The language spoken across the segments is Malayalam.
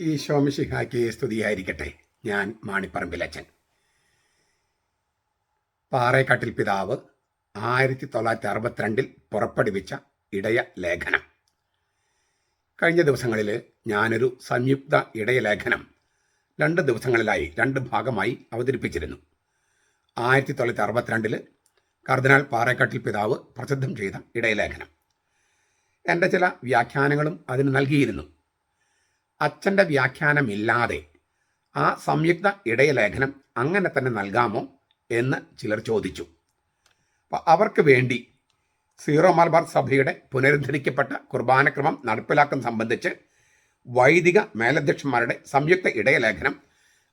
ഈശോമിഷിഹായ്ക്ക് സ്തുതിയായിരിക്കട്ടെ. ഞാൻ മാണിപ്പറമ്പിലച്ചൻ പാറേക്കാട്ടിൽ പിതാവ് ആയിരത്തി തൊള്ളായിരത്തി അറുപത്തിരണ്ടിൽ പുറപ്പെടുവിച്ച ഇടയ ലേഖനം. കഴിഞ്ഞ ദിവസങ്ങളിൽ ഞാനൊരു സംയുക്ത ഇടയ ലേഖനം രണ്ട് ദിവസങ്ങളിലായി രണ്ട് ഭാഗമായി അവതരിപ്പിച്ചിരുന്നു. ആയിരത്തി തൊള്ളായിരത്തി അറുപത്തിരണ്ടിൽ കർദിനാൾ പാറേക്കാട്ടിൽ പിതാവ് പ്രസിദ്ധം ചെയ്ത ഇടയലേഖനം എന്റെ ചില വ്യാഖ്യാനങ്ങളും അതിന് നൽകിയിരുന്നു. അച്ഛന്റെ വ്യാഖ്യാനമില്ലാതെ ആ സംയുക്ത ഇടയലേഖനം അങ്ങനെ തന്നെ നൽകാമോ എന്ന് ചിലർ ചോദിച്ചു. അപ്പോൾ അവർക്ക് വേണ്ടി സീറോ മലബാർ സഭയുടെ പുനരുദ്ധരിക്കപ്പെട്ട കുർബാനക്രമം നടപ്പിലാക്കുന്ന സംബന്ധിച്ച് വൈദിക മേലധ്യക്ഷന്മാരുടെ സംയുക്ത ഇടയലേഖനം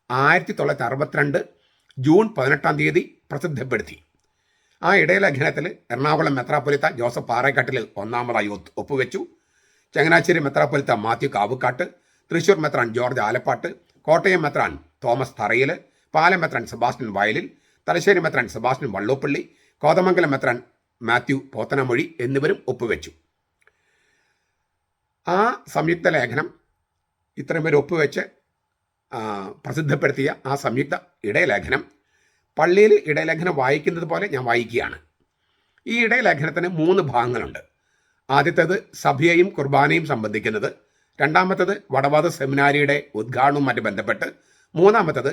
ആയിരത്തി തൊള്ളായിരത്തി അറുപത്തിരണ്ട് ജൂൺ പതിനെട്ടാം തീയതി പ്രസിദ്ധപ്പെടുത്തി. ആ ഇടയലേഖനത്തിൽ എറണാകുളം മെത്രാപ്പൊലിത്ത ജോസഫ് പാറേക്കാട്ടിൽ ഒന്നാമതായി ഒപ്പുവെച്ചു. ചങ്ങനാശ്ശേരി മെത്രാപ്പൊലിത്ത മാത്യു കാവുക്കാട്ട് തൃശൂർ മെത്രാൻ ജോർജ് ആലപ്പാട്ട് കോട്ടയം മെത്രാൻ തോമസ് തറയിൽ പാലം മെത്രാൻ സെബാസ്റ്റ്യൻ വയലിൽ തലശ്ശേരി മെത്രാൻ സെബാസ്റ്റ്യൻ വള്ളോപ്പള്ളി കോതമംഗലം മെത്രാൻ മാത്യു പോത്തനമൊഴി എന്നിവരും ഒപ്പുവെച്ചു. ആ സംയുക്ത ലേഖനം ഇത്രയും പേര് ഒപ്പുവെച്ച് പ്രസിദ്ധപ്പെടുത്തിയ ആ സംയുക്ത ഇടയലേഖനം പള്ളിയിൽ ഇടയലേഖനം വായിക്കുന്നത് പോലെ ഞാൻ വായിക്കുകയാണ്. ഈ ഇടയലേഖനത്തിന് മൂന്ന് ഭാഗങ്ങളുണ്ട്. ആദ്യത്തേത് സഭയെയും കുർബാനയും സംബന്ധിക്കുന്നത്. രണ്ടാമത്തത് വടവാദ സെമിനാരിയുടെ ഉദ്ഘാടനവുമായിട്ട് ബന്ധപ്പെട്ട് മൂന്നാമത്തത്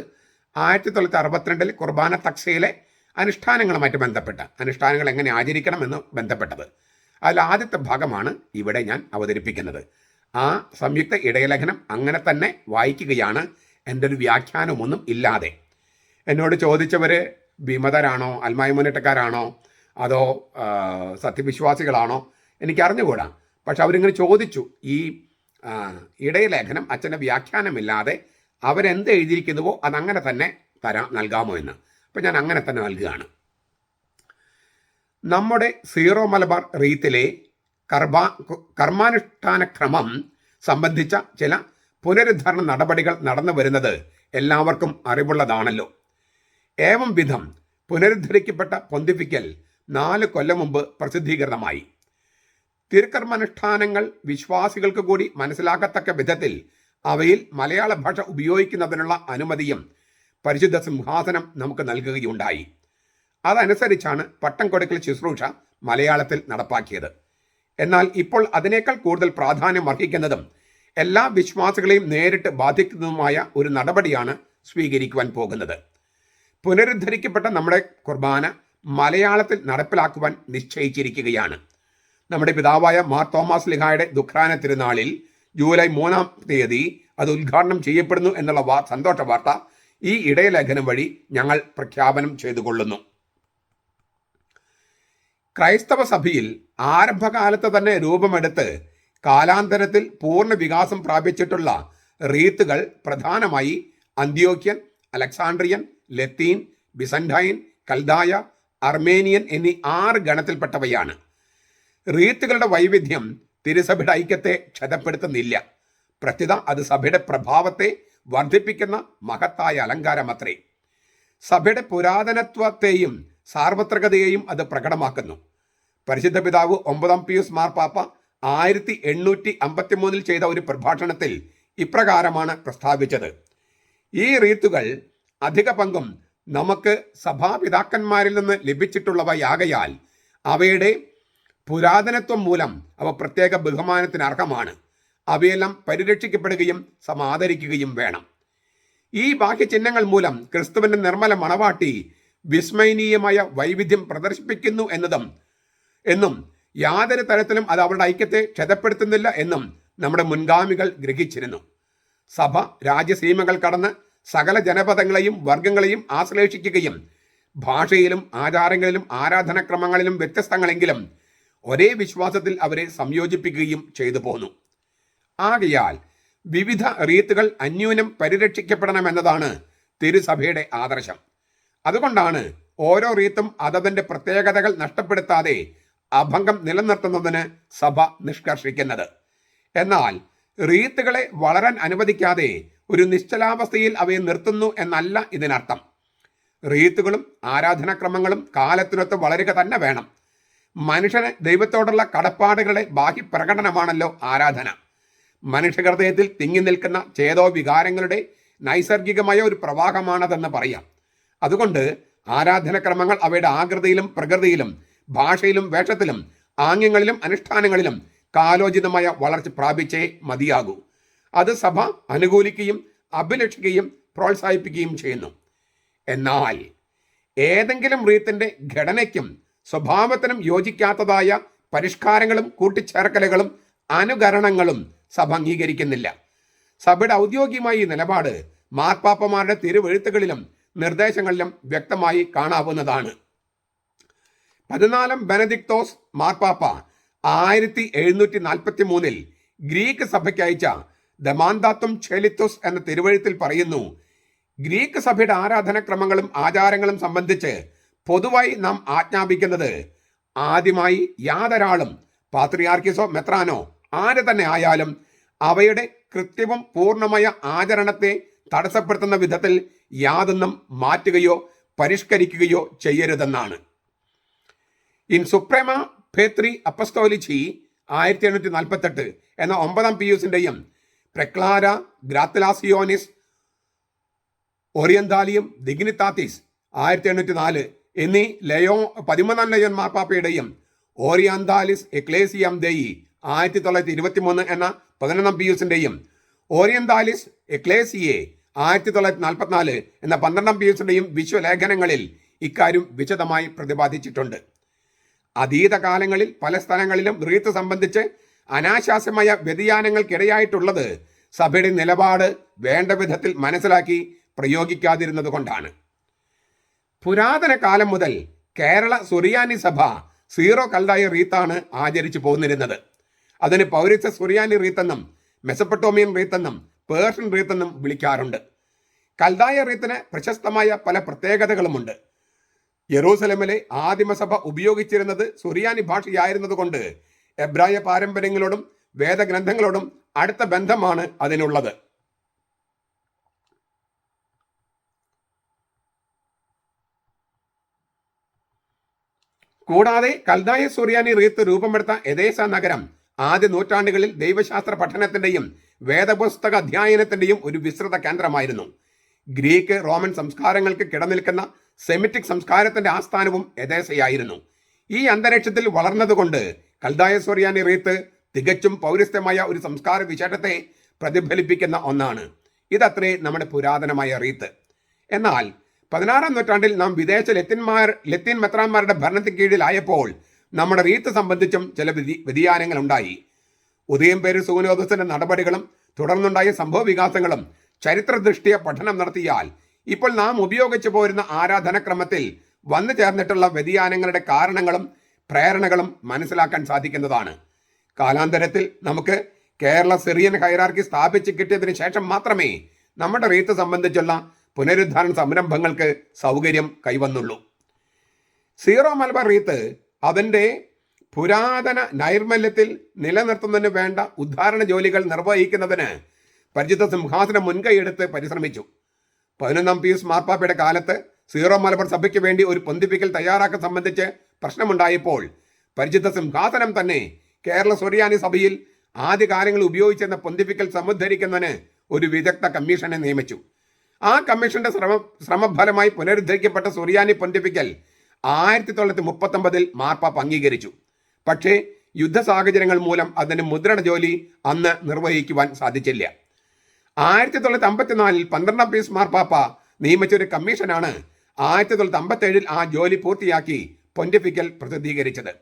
ആയിരത്തി തൊള്ളായിരത്തി അറുപത്തിരണ്ടിൽ കുർബാന തക്സയിലെ അനുഷ്ഠാനങ്ങളുമായിട്ട് ബന്ധപ്പെട്ട അനുഷ്ഠാനങ്ങൾ എങ്ങനെ ആചരിക്കണമെന്ന് ബന്ധപ്പെട്ടത്. അതിൽ ആദ്യത്തെ ഭാഗമാണ് ഇവിടെ ഞാൻ അവതരിപ്പിക്കുന്നത്. ആ സംയുക്ത ഇടയലഖനം അങ്ങനെ തന്നെ വായിക്കുകയാണ്. എന്റെ ഒരു വ്യാഖ്യാനമൊന്നും ഇല്ലാതെ. എന്നോട് ചോദിച്ചവർ വിമതരാണോ അൽമായ മുന്നേറ്റക്കാരാണോ അതോ സത്യവിശ്വാസികളാണോ എനിക്ക് അറിഞ്ഞുകൂടാ പക്ഷെ അവരിങ്ങനെ ചോദിച്ചു. ഈ ഇടയലേഖനം അച്ഛന്റെ വ്യാഖ്യാനമില്ലാതെ അവരെന്ത് എഴുതിയിരിക്കുന്നുവോ അതങ്ങനെ തന്നെ തരാം നൽകാമോ എന്ന്. അപ്പം ഞാൻ അങ്ങനെ തന്നെ നൽകുകയാണ്. നമ്മുടെ സീറോ മലബാർ റീത്തിലെ കർബാ കർമാനുഷ്ഠാന ക്രമം സംബന്ധിച്ച ചില പുനരുദ്ധാരണ നടപടികൾ നടന്നു വരുന്നത് എല്ലാവർക്കും അറിവുള്ളതാണല്ലോ. ഏവം വിധം പുനരുദ്ധരിക്കപ്പെട്ട പൊന്തിപ്പിക്കൽ നാല് കൊല്ലം മുമ്പ് പ്രസിദ്ധീകൃതമായി തിരുക്കർമാനുഷ്ഠാനങ്ങൾ വിശ്വാസികൾക്ക് കൂടി മനസ്സിലാക്കത്തക്ക വിധത്തിൽ അവയിൽ മലയാള ഭാഷ ഉപയോഗിക്കുന്നതിനുള്ള അനുമതിയും പരിശുദ്ധ സിംഹാസനം നമുക്ക് നൽകുകയുണ്ടായി. അതനുസരിച്ചാണ് പട്ടം കൊടുക്കൽ ശുശ്രൂഷ മലയാളത്തിൽ നടപ്പാക്കിയത്. എന്നാൽ ഇപ്പോൾ അതിനേക്കാൾ കൂടുതൽ പ്രാധാന്യം അർഹിക്കുന്നതും എല്ലാ വിശ്വാസികളെയും നേരിട്ട് ബാധിക്കുന്നതുമായ ഒരു നടപടിയാണ് സ്വീകരിക്കുവാൻ പോകുന്നത്. പുനരുദ്ധരിക്കപ്പെട്ട നമ്മുടെ കുർബാന മലയാളത്തിൽ നടപ്പിലാക്കുവാൻ നിശ്ചയിച്ചിരിക്കുകയാണ്. നമ്മുടെ പിതാവായ മാർ തോമസ് ലിഹായുടെ ദുഃഖാന തിരുനാളിൽ ജൂലൈ മൂന്നാം തീയതി അത് ഉദ്ഘാടനം ചെയ്യപ്പെടുന്നു എന്നുള്ള വാ സന്തോഷ വാർത്ത ഈ ഇടയലേഖനം വഴി ഞങ്ങൾ പ്രഖ്യാപനം ചെയ്തു കൊള്ളുന്നു ക്രൈസ്തവ സഭയിൽ ആരംഭകാലത്ത് തന്നെ രൂപമെടുത്ത് കാലാന്തരത്തിൽ പൂർണ വികാസം പ്രാപിച്ചിട്ടുള്ള റീത്തുകൾ പ്രധാനമായി അന്ത്യോക്യൻ അലക്സാണ്ട്രിയൻ ലത്തീൻ ബിസൻഡൈൻ കൽദായ അർമേനിയൻ എന്നീ ആറ് ഗണത്തിൽപ്പെട്ടവയാണ്. റീത്തുകളുടെ വൈവിധ്യം തിരുസഭയുടെ ഐക്യത്തെ ക്ഷതപ്പെടുത്തുന്നില്ല. പ്രത്യുത അത് സഭയുടെ പ്രഭാവത്തെ വർദ്ധിപ്പിക്കുന്ന മഹത്തായ അലങ്കാരമത്രേ. സഭയുടെ പുരാതനത്വത്തെയും സാർവത്രികതയെയും അത് പ്രകടമാക്കുന്നു. പരിശുദ്ധ പിതാവ് ഒമ്പതാം പിയൂസ് മാർപ്പാപ്പ ആയിരത്തി എണ്ണൂറ്റി അമ്പത്തി മൂന്നിൽ ചെയ്ത ഒരു പ്രഭാഷണത്തിൽ ഇപ്രകാരമാണ് പ്രസ്താവിച്ചത്. ഈ റീത്തുകൾ അധിക പങ്കും നമുക്ക് സഭാപിതാക്കന്മാരിൽ നിന്ന് ലഭിച്ചിട്ടുള്ളവയാകയാൽ അവയുടെ പുരാതനത്വം മൂലം അവ പ്രത്യേക ബഹുമാനത്തിന് അർഹമാണ്. അവയെല്ലാം പരിരക്ഷിക്കപ്പെടുകയും സമാദരിക്കുകയും വേണം. ഈ ബാഹ്യചിഹ്നങ്ങൾ മൂലം ക്രിസ്തുവിന്റെ നിർമ്മല മണവാട്ടി വിസ്മയനീയമായ വൈവിധ്യം പ്രദർശിപ്പിക്കുന്നു എന്നതും എന്നും യാതൊരു തരത്തിലും അത് അവരുടെ ഐക്യത്തെ ക്ഷതപ്പെടുത്തുന്നില്ല എന്നും നമ്മുടെ മുൻഗാമികൾ ഗ്രഹിച്ചിരുന്നു. സഭ രാജ്യസീമകൾ കടന്ന് സകല ജനപദങ്ങളെയും വർഗങ്ങളെയും ആശ്ലേഷിക്കുകയും ഭാഷയിലും ആചാരങ്ങളിലും ആരാധനാക്രമങ്ങളിലും വ്യത്യസ്തങ്ങളെങ്കിലും ഒരേ വിശ്വാസത്തിൽ അവരെ സംയോജിപ്പിക്കുകയും ചെയ്തു പോന്നു. ആകയാൽ വിവിധ റീത്തുകൾ അന്യൂനം പരിരക്ഷിക്കപ്പെടണമെന്നതാണ് തിരുസഭയുടെ ആദർശം. അതുകൊണ്ടാണ് ഓരോ റീത്തും അതതിന്റെ പ്രത്യേകതകൾ നഷ്ടപ്പെടുത്താതെ അഭംഗം നിലനിർത്തുന്നതിന് സഭ നിഷ്കർഷിക്കുന്നത്. എന്നാൽ റീത്തുകളെ വളരാൻ അനുവദിക്കാതെ ഒരു നിശ്ചലാവസ്ഥയിൽ അവയെ നിർത്തുന്നു എന്നല്ല ഇതിനർത്ഥം. റീത്തുകളും ആരാധനാക്രമങ്ങളും കാലത്തിനൊത്ത് വളരുക തന്നെ വേണം. മനുഷ്യന് ദൈവത്തോടുള്ള കടപ്പാടുകളുടെ ബാഹ്യ പ്രകടനമാണല്ലോ ആരാധന. മനുഷ്യഹൃദയത്തിൽ തിങ്ങി നിൽക്കുന്ന ചേതോ വികാരങ്ങളുടെ നൈസർഗികമായ ഒരു പ്രവാഹമാണതെന്ന് പറയാം. അതുകൊണ്ട് ആരാധനക്രമങ്ങൾ അവയുടെ ആകൃതിയിലും പ്രകൃതിയിലും ഭാഷയിലും വേഷത്തിലും ആംഗ്യങ്ങളിലും അനുഷ്ഠാനങ്ങളിലും കാലോചിതമായ വളർച്ച പ്രാപിച്ചേ മതിയാകൂ. അത് സഭ അനുകൂലിക്കുകയും അഭിലഷിക്കുകയും പ്രോത്സാഹിപ്പിക്കുകയും ചെയ്യുന്നു. എന്നാൽ ഏതെങ്കിലും റീത്തിന്റെ ഘടനയ്ക്കും സ്വഭാവത്തിനും യോജിക്കാത്തതായ പരിഷ്കാരങ്ങളും കൂട്ടിച്ചേർക്കലുകളും അനുകരണങ്ങളും സഭ അംഗീകരിക്കുന്നില്ല. സഭയുടെ ഔദ്യോഗികമായ ഈ നിലപാട് മാർപ്പാപ്പമാരുടെ തിരുവെഴുത്തുകളിലും നിർദ്ദേശങ്ങളിലും വ്യക്തമായി കാണാവുന്നതാണ്. പതിനാലാം ബെനദിക്തോസ് മാർപ്പാപ്പ ആയിരത്തി എഴുന്നൂറ്റി നാൽപ്പത്തി മൂന്നിൽ ഗ്രീക്ക് സഭയ്ക്ക് അയച്ച ദമാന്താത്വം ചെലിത്തോസ് എന്ന തിരുവഴുത്തിൽ പറയുന്നു ഗ്രീക്ക് സഭയുടെ ആരാധനക്രമങ്ങളും ആചാരങ്ങളും സംബന്ധിച്ച് പൊതുവായി നാം ആജ്ഞാപിക്കുന്നത് ആദ്യമായി യാതൊരാളും പാത്രിയാർക്കിസോ മെത്രാനോ ആര് തന്നെ ആയാലും അവയുടെ കൃത്യവും പൂർണമായ ആചരണത്തെ തടസ്സപ്പെടുത്തുന്ന വിധത്തിൽ യാതൊന്നും മാറ്റുകയോ പരിഷ്കരിക്കുകയോ ചെയ്യരുതെന്നാണ്. ഇൻ സുപ്രേമ ഫേത്രി അപ്പസ്തോലിച്ചി ആയിരത്തി എണ്ണൂറ്റി നാൽപ്പത്തെട്ട് എന്ന ഒമ്പതാം പിയൂസിന്റെയും പ്രക്ലാര ഗ്രാത്തലാസിയോനിസ് ഒറിയന്താലിയും ദിഗ്നിത്താത്തിസ് ആയിരത്തി എണ്ണൂറ്റി നാല് എന്നീ ലയോ പതിമൂന്നാം ലയോൻ മാർപ്പാപ്പയുടെയും ഓറിയന്താലിസ് എക്ലേസിയം ദേയി ആയിരത്തി തൊള്ളായിരത്തി ഇരുപത്തി മൂന്ന് എന്ന പതിനൊന്നാം പിയൂസിന്റെയും ഓറിയന്താലിസ് എക്ലേസിയെ ആയിരത്തി തൊള്ളായിരത്തി നാൽപ്പത്തിനാല് എന്ന പന്ത്രണ്ടാം പിയൂസിന്റെയും വിശ്വലേഖനങ്ങളിൽ ഇക്കാര്യം വിശദമായി പ്രതിപാദിച്ചിട്ടുണ്ട്. അതീത കാലങ്ങളിൽ പല സ്ഥലങ്ങളിലും റീത്ത് സംബന്ധിച്ച് അനാശാസ്യമായ വ്യതിയാനങ്ങൾക്കിടയായിട്ടുള്ളത് സഭയുടെ നിലപാട് വേണ്ട വിധത്തിൽ മനസ്സിലാക്കി പ്രയോഗിക്കാതിരുന്നത് കൊണ്ടാണ്. പുരാതന കാലം മുതൽ കേരള സുറിയാനി സഭ സീറോ കൽതായ റീത്താണ് ആചരിച്ചു പോന്നിരുന്നത്. അതിന് പൗരസ്യ സുറിയാനി റീത്തെന്നും മെസപ്പട്ടോമിയൻ റീത്തെന്നും പേർഷ്യൻ റീത്തെന്നും വിളിക്കാറുണ്ട്. കൽതായ റീത്തിന് പ്രശസ്തമായ പല പ്രത്യേകതകളുമുണ്ട്. യെറൂസലമിലെ ആദിമസഭ ഉപയോഗിച്ചിരുന്നത് സുറിയാനി ഭാഷയായിരുന്നതുകൊണ്ട് എബ്രായ പാരമ്പര്യങ്ങളോടും വേദഗ്രന്ഥങ്ങളോടും അടുത്ത ബന്ധമാണ് അതിനുള്ളത്. കൂടാതെ കൽദായ സൂര്യാനി റീത്ത് രൂപമെടുത്ത എദേസ നഗരം ആദ്യ നൂറ്റാണ്ടുകളിൽ ദൈവശാസ്ത്ര പഠനത്തിന്റെയും വേദപുസ്തക അധ്യയനത്തിന്റെയും ഒരു വിസ്തൃത കേന്ദ്രമായിരുന്നു. ഗ്രീക്ക് റോമൻ സംസ്കാരങ്ങൾക്ക് കിടനിൽക്കുന്ന സെമിറ്റിക് സംസ്കാരത്തിന്റെ ആസ്ഥാനവും എദേസയായിരുന്നു. ഈ അന്തരീക്ഷത്തിൽ വളർന്നതുകൊണ്ട് കൽദായ സൂര്യാനി റീത്ത് തികച്ചും പൗരസ്ത്യമായ ഒരു സംസ്കാര വിശേഷത്തെ പ്രതിഫലിപ്പിക്കുന്ന ഒന്നാണ്. ഇതത്രേ നമ്മുടെ പുരാതനമായ റീത്ത്. എന്നാൽ പതിനാറാം നൂറ്റാണ്ടിൽ നാം വിദേശ ലത്തിന്മാർ ലത്തീൻ മെത്രാന്മാരുടെ ഭരണത്തിന് കീഴിലായപ്പോൾ നമ്മുടെ റീത്ത് സംബന്ധിച്ചും ചില വ്യതി വ്യതിയാനങ്ങൾ ഉണ്ടായി. ഉദയം പേര് സൂനോദസിന്റെ നടപടികളും തുടർന്നുണ്ടായ സംഭവ വികാസങ്ങളും ചരിത്ര ദൃഷ്ടിയ പഠനം നടത്തിയാൽ ഇപ്പോൾ നാം ഉപയോഗിച്ചു പോരുന്ന ആരാധനക്രമത്തിൽ വന്നു ചേർന്നിട്ടുള്ള വ്യതിയാനങ്ങളുടെ കാരണങ്ങളും പ്രേരണകളും മനസ്സിലാക്കാൻ സാധിക്കുന്നതാണ്. കാലാന്തരത്തിൽ നമുക്ക് കേരള സിറിയൻ ഹൈറാർക്കി സ്ഥാപിച്ച് കിട്ടിയതിനു ശേഷം മാത്രമേ നമ്മുടെ റീത്ത് സംബന്ധിച്ചുള്ള പുനരുദ്ധാരണ സംരംഭങ്ങൾക്ക് സൗകര്യം കൈവന്നുള്ളൂ. സീറോ മലബാർ റീത്ത് അതിന്റെ പുരാതന നൈർമല്യത്തിൽ നിലനിർത്തുന്നതിന് വേണ്ട ഉദ്ധാരണ ജോലികൾ നിർവഹിക്കുന്നതിന് പരിചിത സിംഹാസനം മുൻകൈയെടുത്ത് പരിശ്രമിച്ചു. പതിനൊന്നാം പീസ് മാർപ്പാപ്പയുടെ കാലത്ത് സീറോ മലബാർ സഭയ്ക്ക് വേണ്ടി ഒരു പൊന്തിപ്പിക്കൽ തയ്യാറാക്കാൻ സംബന്ധിച്ച് പ്രശ്നമുണ്ടായപ്പോൾ പരിചിത സിംഹാസനം തന്നെ കേരള സുറിയാനി സഭയിൽ ആദ്യകാലങ്ങളിൽ ഉപയോഗിച്ചെന്ന പൊന്തിപ്പിക്കൽ സമുദ്ധരിക്കുന്നതിന് ഒരു വിദഗ്ധ കമ്മീഷനെ നിയമിച്ചു. ആ കമ്മീഷന്റെ ശ്രമ ശ്രമഫലമായി പുനരുദ്ധരിക്കപ്പെട്ട സുറിയാനി പൊന്തിപ്പിക്കൽ ആയിരത്തി തൊള്ളായിരത്തി മുപ്പത്തൊമ്പതിൽ മാർപ്പാപ്പ് അംഗീകരിച്ചു. പക്ഷേ യുദ്ധ സാഹചര്യങ്ങൾ മൂലം അതിന് മുദ്രണ ജോലി അന്ന് നിർവഹിക്കുവാൻ സാധിച്ചില്ല. ആയിരത്തി തൊള്ളായിരത്തി അമ്പത്തിനാലിൽ പന്ത്രണ്ടാം പീസ് മാർപ്പാപ്പ നിയമിച്ച ഒരു കമ്മീഷനാണ് ആയിരത്തി തൊള്ളായിരത്തി അമ്പത്തേഴിൽ ആ ജോലി പൂർത്തിയാക്കി പൊന്റിഫിക്കൽ പ്രസിദ്ധീകരിച്ചത്.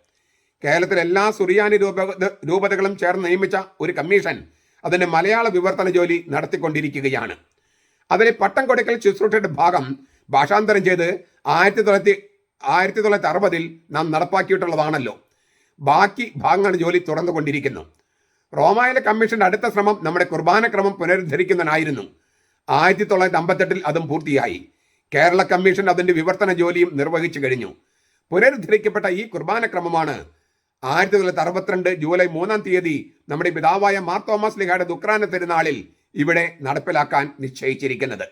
കേരളത്തിലെ എല്ലാ സുറിയാനി രൂപ രൂപതകളും ചേർന്ന് നിയമിച്ച ഒരു കമ്മീഷൻ അതിന്റെ മലയാള വിവർത്തന ജോലി നടത്തിക്കൊണ്ടിരിക്കുകയാണ്. അതിലെ പട്ടം കൊടുക്കൽ ശുശ്രൂഷയുടെ ഭാഗം ഭാഷാന്തരം ചെയ്ത് ആയിരത്തി തൊള്ളായിരത്തി ആയിരത്തി തൊള്ളായിരത്തി അറുപതിൽ നാം നടപ്പാക്കിയിട്ടുള്ളതാണല്ലോ. ബാക്കി ഭാഗങ്ങളുടെ ജോലി തുറന്നുകൊണ്ടിരിക്കുന്നു റോമായിലെ കമ്മീഷന്റെ അടുത്ത ശ്രമം നമ്മുടെ കുർബാനക്രമം പുനരുദ്ധരിക്കുന്നതിനായിരുന്നു. ആയിരത്തി തൊള്ളായിരത്തി അമ്പത്തെട്ടിൽ അതും പൂർത്തിയായി. കേരള കമ്മീഷൻ അതിന്റെ വിവർത്തന ജോലിയും നിർവഹിച്ചു കഴിഞ്ഞു. പുനരുദ്ധരിക്കപ്പെട്ട ഈ കുർബാനക്രമമാണ് ആയിരത്തി തൊള്ളായിരത്തി അറുപത്തിരണ്ട് ജൂലൈ മൂന്നാം തീയതി നമ്മുടെ പിതാവായ മാർ തോമസ് ലിഹയുടെ ദുക്രാന തിരുനാളിൽ ഇവിടെ നടപ്പിലാക്കാൻ നിശ്ചയിച്ചിരിക്കുന്നത്.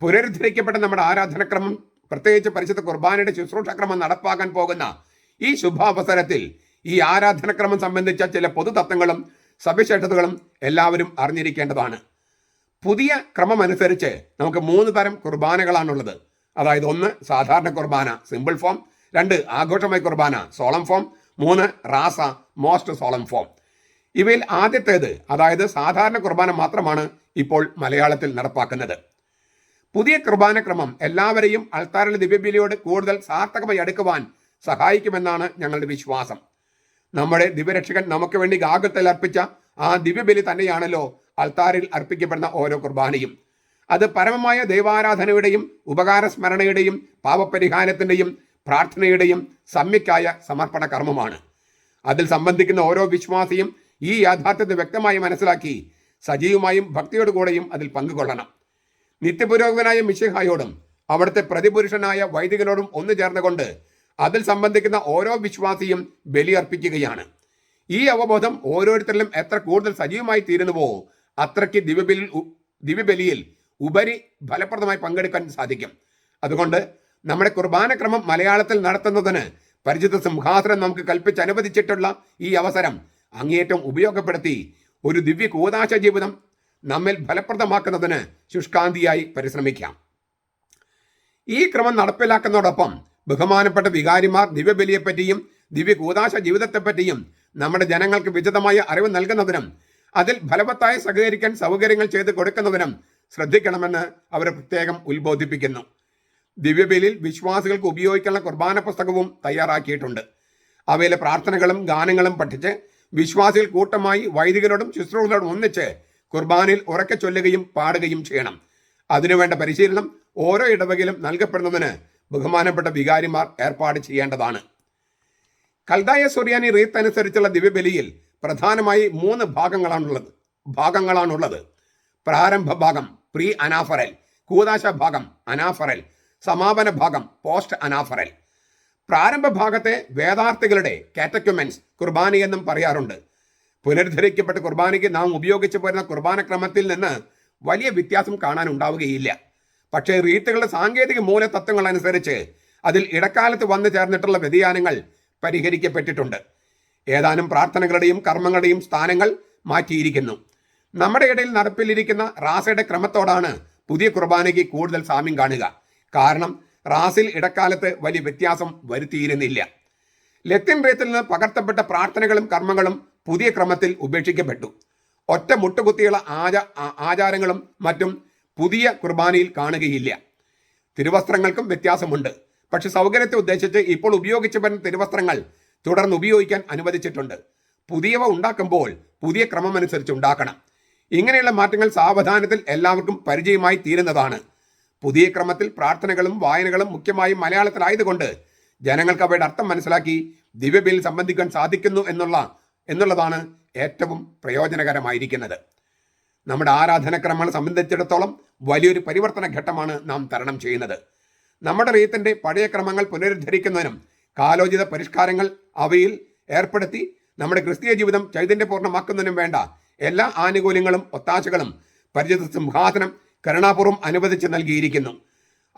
പുനരുദ്ധരിക്കപ്പെട്ട നമ്മുടെ ആരാധനക്രമം പ്രത്യേകിച്ച് പരിശുദ്ധ കുർബാനയുടെ ശുശ്രൂഷക്രമം നടപ്പാക്കാൻ പോകുന്ന ഈ ശുഭാവസരത്തിൽ ഈ ആരാധനക്രമം സംബന്ധിച്ച ചില പൊതുതത്വങ്ങളും സവിശേഷതകളും എല്ലാവരും അറിഞ്ഞിരിക്കേണ്ടതാണ്. പുതിയ ക്രമമനുസരിച്ച് നമുക്ക് മൂന്ന് തരം കുർബാനകളാണുള്ളത്. അതായത് ഒന്ന് സാധാരണ കുർബാന സിമ്പിൾ ഫോം. രണ്ട് ആഘോഷമായ കുർബാന സോളം ഫോം. മൂന്ന് റാസ മോസ്റ്റ് സോളം ഫോം. ഇവയിൽ ആദ്യത്തേത് അതായത് സാധാരണ കുർബാന മാത്രമാണ് ഇപ്പോൾ മലയാളത്തിൽ നടപ്പാക്കുന്നത്. പുതിയ കുർബാന ക്രമം എല്ലാവരെയും അൾത്താരിലെ ദിവ്യബലിയോട് കൂടുതൽ സാർത്ഥകമായി അടുക്കുവാൻ സഹായിക്കുമെന്നാണ് ഞങ്ങളുടെ വിശ്വാസം. നമ്മുടെ ദിവ്യരക്ഷകൻ നമുക്ക് വേണ്ടി ഗാഗത്തിൽ അർപ്പിച്ച ആ ദിവ്യബലി തന്നെയാണല്ലോ അൾത്താരിൽ അർപ്പിക്കപ്പെടുന്ന ഓരോ കുർബാനയും. അത് പരമമായ ദൈവാരാധനയുടെയും ഉപകാര സ്മരണയുടെയും പാപപരിഹാരത്തിന്റെയും പ്രാർത്ഥനയുടെയും സമ്യക്കായ സമർപ്പണ കർമ്മമാണ്. അതിൽ സംബന്ധിക്കുന്ന ഓരോ വിശ്വാസിയും ഈ യാഥാർത്ഥ്യത്തെ വ്യക്തമായി മനസ്സിലാക്കി സജീവമായും ഭക്തിയോടുകൂടെയും അതിൽ പങ്കുകൊള്ളണം. നിത്യപുരോഗമനായ മിശിഹായോടും അവിടുത്തെ പ്രതിപുരുഷനായ വൈദികനോടും ഒന്നു ചേർന്നുകൊണ്ട് അതിൽ സംബന്ധിക്കുന്ന ഓരോ വിശ്വാസിയും ബലിയർപ്പിക്കുകയാണ്. ഈ അവബോധം ഓരോരുത്തരിലും എത്ര കൂടുതൽ സജീവമായി തീരുന്നുവോ അത്രയ്ക്ക് ദിവ്യബലി ദിവ്യബലിയിൽ ഉപരി ഫലപ്രദമായി പങ്കെടുക്കാൻ സാധിക്കും. അതുകൊണ്ട് നമ്മുടെ കുർബാനക്രമം മലയാളത്തിൽ നടത്തുന്നതിന് പരിചിത സിംഹാസനം നമുക്ക് കൽപ്പിച്ച് അനുവദിച്ചിട്ടുള്ള ഈ അവസരം അങ്ങേയറ്റം ഉപയോഗപ്പെടുത്തി ഒരു ദിവ്യ കൂതാശ ജീവിതം നമ്മിൽ ഫലപ്രദമാക്കുന്നതിന് ശുഷ്കാന്തിയായി പരിശ്രമിക്കാം. ഈ ക്രമം നടപ്പിലാക്കുന്നതോടൊപ്പം ബഹുമാനപ്പെട്ട വികാരിമാർ ദിവ്യബലിയെപ്പറ്റിയും ദിവ്യ കൂതാശ ജീവിതത്തെപ്പറ്റിയും നമ്മുടെ ജനങ്ങൾക്ക് വിശദമായ അറിവ് നൽകുന്നതിനും അതിൽ ഫലവത്തായി സഹകരിക്കാൻ സൗകര്യങ്ങൾ ചെയ്ത് കൊടുക്കുന്നതിനും ശ്രദ്ധിക്കണമെന്ന് അവർ പ്രത്യേകം ഉത്ബോധിപ്പിക്കുന്നു. ദിവ്യബലിയിൽ വിശ്വാസികൾക്ക് ഉപയോഗിക്കാനുള്ള കുർബാന പുസ്തകവും തയ്യാറാക്കിയിട്ടുണ്ട്. അവയിലെ പ്രാർത്ഥനകളും ഗാനങ്ങളും പഠിച്ച് വിശ്വാസികൾ കൂട്ടമായി വൈദികരോടും ശുശ്രൂഷകളോടും ഒന്നിച്ച് കുർബാനയിൽ ഉറക്കെ ചൊല്ലുകയും പാടുകയും ചെയ്യണം. അതിനുവേണ്ട പരിശീലനം ഓരോ ഇടവകയിലും നൽകപ്പെടുന്നതിന് ബഹുമാനപ്പെട്ട വികാരിമാർ ഏർപ്പാട് ചെയ്യേണ്ടതാണ്. കൽദായ സുറിയാനി റീത്ത് അനുസരിച്ചുള്ള ദിവ്യബലിയിൽ പ്രധാനമായി മൂന്ന് ഭാഗങ്ങളാണുള്ളത്. ഭാഗങ്ങളാണുള്ളത്. പ്രാരംഭ ഭാഗം പ്രീ അനാഫറൽ കൂതാശ ഭാഗം അനാഫറൽ സമാപന ഭാഗം പോസ്റ്റ് അനാഫറൽ. പ്രാരംഭ ഭാഗത്തെ വേദാർത്ഥികളുടെ കാറ്റക്യുമെൻസ് കുർബാന എന്നും പറയാറുണ്ട്. പുനരുദ്ധരിക്കപ്പെട്ട കുർബാനയ്ക്ക് നാം ഉപയോഗിച്ചു പോരുന്ന കുർബാന ക്രമത്തിൽ നിന്ന് വലിയ വ്യത്യാസം കാണാൻ ഉണ്ടാവുകയില്ല പക്ഷേ റീത്തുകളുടെ സാങ്കേതിക മൂലതത്വങ്ങൾ അനുസരിച്ച് അതിൽ ഇടക്കാലത്ത് വന്നു ചേർന്നിട്ടുള്ള വ്യതിയാനങ്ങൾ പരിഹരിക്കപ്പെട്ടിട്ടുണ്ട്. ഏതാനും പ്രാർത്ഥനകളുടെയും കർമ്മങ്ങളുടെയും സ്ഥാനങ്ങൾ മാറ്റിയിരിക്കുന്നു. നമ്മുടെ ഇടയിൽ നടപ്പിലിരിക്കുന്ന റാസയുടെ ക്രമത്തോടാണ് പുതിയ കുർബാനയ്ക്ക് കൂടുതൽ സാമ്യം കാണുക. കാരണം റാസിൽ ഇടക്കാലത്ത് വലിയ വ്യത്യാസം വരുത്തിയിരുന്നില്ല. ലത്തിൻ ബ്രേത്തിൽ നിന്ന് പകർത്തപ്പെട്ട പ്രാർത്ഥനകളും കർമ്മങ്ങളും പുതിയ ക്രമത്തിൽ ഉപേക്ഷിക്കപ്പെട്ടു. ഒറ്റ മുട്ടുകുത്തിയുള്ള ആച ആചാരങ്ങളും മറ്റും പുതിയ കുർബാനയിൽ കാണുകയില്ല. തിരുവസ്ത്രങ്ങൾക്കും വ്യത്യാസമുണ്ട്. പക്ഷെ സൗകര്യത്തെ ഉദ്ദേശിച്ച് ഇപ്പോൾ ഉപയോഗിച്ചു വരുന്ന തിരുവസ്ത്രങ്ങൾ തുടർന്ന് ഉപയോഗിക്കാൻ അനുവദിച്ചിട്ടുണ്ട്. പുതിയവ ഉണ്ടാക്കുമ്പോൾ പുതിയ ക്രമമനുസരിച്ച് ഉണ്ടാക്കണം. ഇങ്ങനെയുള്ള മാറ്റങ്ങൾ സാവധാനത്തിൽ എല്ലാവർക്കും പരിചയമായി തീരുന്നതാണ്. പുതിയ ക്രമത്തിൽ പ്രാർത്ഥനകളും വായനകളും മുഖ്യമായും മലയാളത്തിലായതുകൊണ്ട് ജനങ്ങൾക്ക് അവയുടെ അർത്ഥം മനസ്സിലാക്കി ദിവ്യബലിൽ സംബന്ധിക്കാൻ സാധിക്കുന്നു എന്നുള്ള എന്നുള്ളതാണ് ഏറ്റവും പ്രയോജനകരമായിരിക്കുന്നത്. നമ്മുടെ ആരാധനക്രമങ്ങളെ സംബന്ധിച്ചിടത്തോളം വലിയൊരു പരിവർത്തന ഘട്ടമാണ് നാം തരണം ചെയ്യുന്നത്. നമ്മുടെ റീത്തിന്റെ പഴയ ക്രമങ്ങൾ പുനരുദ്ധരിക്കുന്നതിനും കാലോചിത പരിഷ്കാരങ്ങൾ അവയിൽ ഏർപ്പെടുത്തി നമ്മുടെ ക്രിസ്തീയ ജീവിതം ചൈതന്യപൂർണമാക്കുന്നതിനും വേണ്ട എല്ലാ ആനുകൂല്യങ്ങളും ഒത്താശകളും പരിചിത സിംഹാസനം കരുണാപൂർവം അനുവദിച്ച് നൽകിയിരിക്കുന്നു.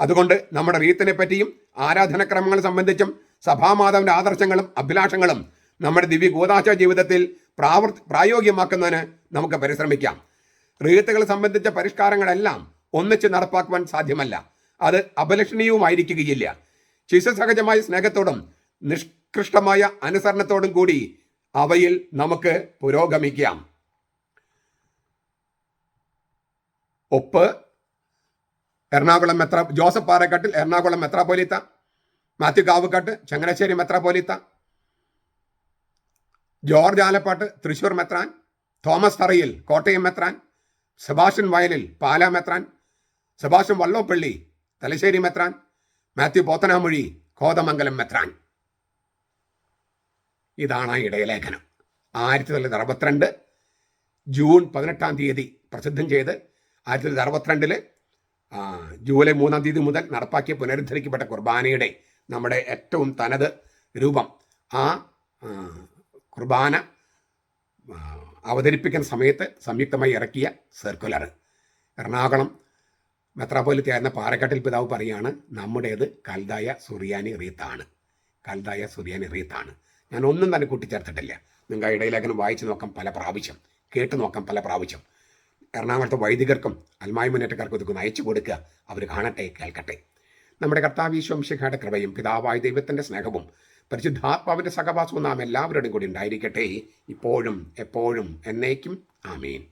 അതുകൊണ്ട് നമ്മുടെ റീത്തിനെ പറ്റിയും ആരാധനക്രമങ്ങളെ സംബന്ധിച്ചും സഭാമാതാവിന്റെ ആദർശങ്ങളും അഭിലാഷങ്ങളും നമ്മുടെ ദിവ്യ ഗോദാശ ജീവിതത്തിൽ പ്രാവർ പ്രായോഗികമാക്കുന്നതിന് നമുക്ക് പരിശ്രമിക്കാം. റീത്തുകളെ സംബന്ധിച്ച പരിഷ്കാരങ്ങളെല്ലാം ഒന്നിച്ച് നടപ്പാക്കുവാൻ സാധ്യമല്ല. അത് അപലഷണീയവുമായിരിക്കുകയില്ല ശിശുസഹജമായ സ്നേഹത്തോടും നിഷ്കൃഷ്ടമായ അനുസരണത്തോടും കൂടി അവയിൽ നമുക്ക് പുരോഗമിക്കാം. ഒപ്പ് എറണാകുളം മെത്ര ജോസഫ് പാറക്കാട്ടിൽ എറണാകുളം മെത്രാപോലീത്ത മാത്യു കാവുക്കാട്ട് ചങ്ങനാശ്ശേരി മെത്രാപോലീത്ത ജോർജ് ആലപ്പാട്ട് തൃശൂർ മെത്രാൻ തോമസ് തറയിൽ കോട്ടയം മെത്രാൻ സെബാസ്റ്റ്യൻ വയലിൽ പാലാ മെത്രാൻ സെബാസ്റ്റ്യൻ വള്ളോപ്പള്ളി തലശ്ശേരി മെത്രാൻ മാത്യു പോത്തനാമൊഴി കോതമംഗലം മെത്രാൻ. ഇതാണ് ആ ഇടയലേഖനം. ആയിരത്തി തൊള്ളായിരത്തി അറുപത്തിരണ്ട് ജൂൺ പതിനെട്ടാം തീയതി പ്രസിദ്ധം ചെയ്ത് ആയിരത്തി തൊള്ളായിരത്തി അറുപത്തിരണ്ടിൽ ജൂലൈ മൂന്നാം തീയതി മുതൽ നടപ്പാക്കിയ പുനരുദ്ധരിക്കപ്പെട്ട കുർബാനയുടെ നമ്മുടെ ഏറ്റവും തനത് രൂപം ആ കുർബാന അവതരിപ്പിക്കുന്ന സമയത്ത് സംയുക്തമായി ഇറക്കിയ സർക്കുലർ. എറണാകുളം മെത്രാപോലിത്തായിരുന്ന പാറക്കാട്ടിൽ പിതാവ് പറയാണ് നമ്മുടേത് കൽതായ സുറിയാനി റീത്താണ്. കൽതായ സുറിയാനി റീത്താണ്. ഞാൻ ഒന്നും തന്നെ കൂട്ടിച്ചേർത്തിട്ടില്ല. നിങ്ങൾ ആ ഇടയിലേഖനം വായിച്ചു നോക്കാം പല പ്രാവശ്യം കേട്ടു നോക്കാം പല പ്രാവശ്യം. എറണാകുളത്തെ വൈദികർക്കും അൽമായ മുന്നേറ്റക്കാർക്കും ഇതൊക്കെ അയച്ചു കൊടുക്കുക. അവർ കാണട്ടെ കേൾക്കട്ടെ. നമ്മുടെ കർത്താവീശ്വംശിഖയുടെ കൃപയും പിതാവായ ദൈവത്തിന്റെ സ്നേഹവും പരിശുദ്ധാത്മാവിന്റെ സഹവാസവും നാം എല്ലാവരുടെയും കൂടി ഉണ്ടായിരിക്കട്ടെ. ഇപ്പോഴും എപ്പോഴും എന്നേക്കും. ആമീൻ.